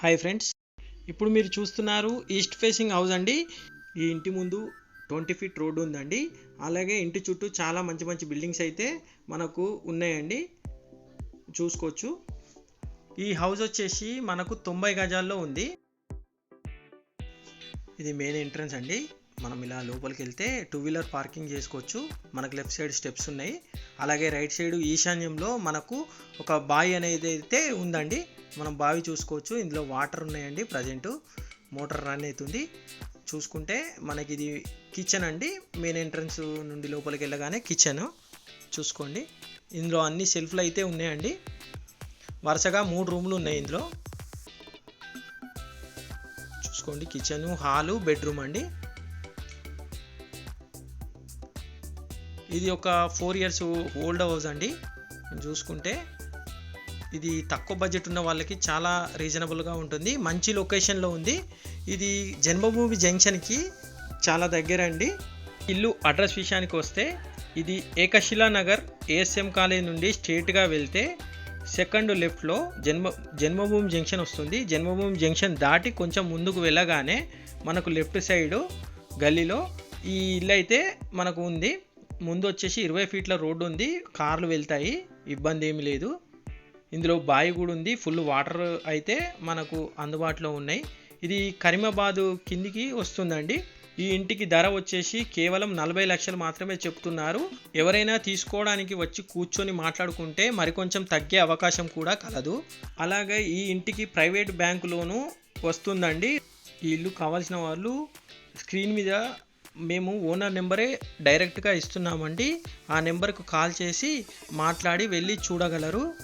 Hi friends. ఇప్పుడు మీరు చూస్తున్నారు ఈస్ట్ ఫేసింగ్ హౌస్ అండి. ఈ ఇంటి ముందు ట్వంటీ ఫీట్ రోడ్డు ఉందండి. అలాగే ఇంటి చుట్టూ చాలా మంచి మంచి బిల్డింగ్స్ అయితే మనకు ఉన్నాయండి. చూసుకోవచ్చు. ఈ హౌస్ వచ్చేసి మనకు తొంభై గజాల్లో ఉంది. ఇది మెయిన్ ఎంట్రన్స్ అండి. మనం ఇలా లోపలికి వెళ్తే టూ వీలర్ పార్కింగ్ చేసుకోవచ్చు. మనకు లెఫ్ట్ సైడ్ స్టెప్స్ ఉన్నాయి. అలాగే రైట్ సైడ్ ఈశాన్యంలో మనకు ఒక బావి అనేది అయితే ఉందండి. మనం బావి చూసుకోవచ్చు. ఇందులో వాటర్ ఉన్నాయండి ప్రజెంట్ మోటార్ రన్ అవుతుంది. చూసుకుంటే మనకి ఇది కిచెన్ అండి. మెయిన్ ఎంట్రన్స్ నుండి లోపలికి వెళ్ళగానే కిచెన్ చూసుకోండి. ఇందులో అన్ని సెల్ఫ్లు అయితే ఉన్నాయండి. వరుసగా మూడు రూములు ఉన్నాయి ఇందులో. చూసుకోండి. కిచెను హాలు బెడ్రూమ్ అండి. ఇది ఒక ఫోర్ ఇయర్స్ ఓల్డ్ హౌస్ అండి. చూసుకుంటే ఇది తక్కువ బడ్జెట్ ఉన్న వాళ్ళకి చాలా రీజనబుల్గా ఉంటుంది. మంచి లొకేషన్లో ఉంది. ఇది జన్మభూమి జంక్షన్కి చాలా దగ్గర అండి. ఇల్లు అడ్రస్ విషయానికి వస్తే ఇది ఏకశిలా నగర్ ఏఎస్ఎం కాలేజ్ నుండి స్ట్రేట్గా వెళ్తే సెకండ్ లెఫ్ట్లో జన్మ జన్మభూమి జంక్షన్ వస్తుంది. జన్మభూమి జంక్షన్ దాటి కొంచెం ముందుకు వెళ్ళగానే మనకు లెఫ్ట్ సైడు గల్లీలో ఈ ఇల్లు అయితే మనకు ఉంది. ముందు వచ్చేసి ఇరవై ఫీట్ల రోడ్డు ఉంది కార్లు వెళ్తాయి ఇబ్బంది ఏమి లేదు. ఇందులో బావి కూడా ఉంది ఫుల్ వాటర్ అయితే మనకు అందుబాటులో ఉన్నాయి. ఇది కరీమాబాదు కిందికి వస్తుందండి. ఈ ఇంటికి ధర వచ్చేసి కేవలం నలభై లక్షలు మాత్రమే చెప్తున్నారు. ఎవరైనా తీసుకోవడానికి వచ్చి కూర్చొని మాట్లాడుకుంటే మరికొంచెం తగ్గే అవకాశం కూడా కలదు. అలాగే ఈ ఇంటికి ప్రైవేట్ బ్యాంకులోనూ వస్తుందండి. ఈ ఇల్లు కావాల్సిన వాళ్ళు స్క్రీన్ మీద మేము ఓనర్ నెంబరే డైరెక్ట్గా ఇస్తున్నామండి. ఆ నెంబర్కు కాల్ చేసి మాట్లాడి వెళ్ళి చూడగలరు.